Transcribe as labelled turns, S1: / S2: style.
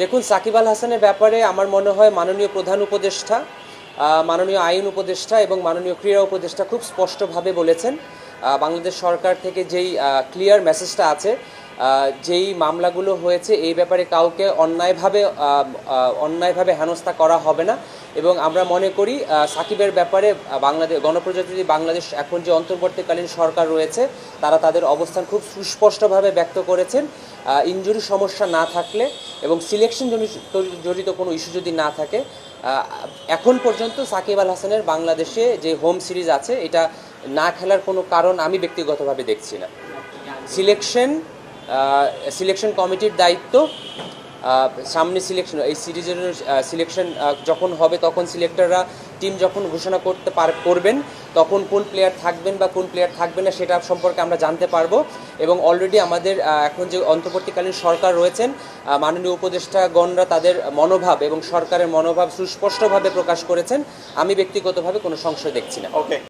S1: দেখুন, সাকিব আল হাসানের ব্যাপারে আমার মনে হয় মাননীয় প্রধান উপদেষ্টা মাননীয় আইন উপদেষ্টা এবং মাননীয় ক্রীড়া উপদেষ্টা খুব স্পষ্টভাবে বলেছেন। বাংলাদেশ সরকার থেকে যেই ক্লিয়ার মেসেজটা আছে যেই মামলাগুলো হয়েছে এই ব্যাপারে কাউকে অন্যায়ভাবে অন্যায়ভাবে হেনস্থা করা হবে না এবং আমরা মনে করি সাকিবের ব্যাপারে বাংলাদেশ গণপ্রজাতন্ত্রী বাংলাদেশ এখন যে অন্তর্বর্তীকালীন সরকার রয়েছে, তারা তাদের অবস্থান খুব সুস্পষ্টভাবে ব্যক্ত করেছেন। ইনজুরি সমস্যা না থাকলে এবং সিলেকশন জড়িত কোনো ইস্যু যদি না থাকে এখন পর্যন্ত সাকিব আল হাসানের বাংলাদেশে যে হোম সিরিজ আছে, এটা না খেলার কোনো কারণ আমি ব্যক্তিগতভাবে দেখছি না। সিলেকশন সিলেকশন কমিটির দায়িত্ব সামনে সিলেকশন এই সিরিজের সিলেকশন যখন হবে তখন সিলেক্টররা টিম যখন ঘোষণা করতে পার, করবেন, তখন কোন প্লেয়ার থাকবেন বা কোন প্লেয়ার থাকবেন না সেটা সম্পর্কে আমরা জানতে পারব। এবং অলরেডি আমাদের এখন যে অন্তর্বর্তীকালীন সরকার রয়েছেন মাননীয় উপদেষ্টাগণরা তাদের মনোভাব এবং সরকারের মনোভাব সুস্পষ্টভাবে প্রকাশ করেছেন। আমি ব্যক্তিগতভাবে কোনো সংশয় দেখছি না।
S2: ওকে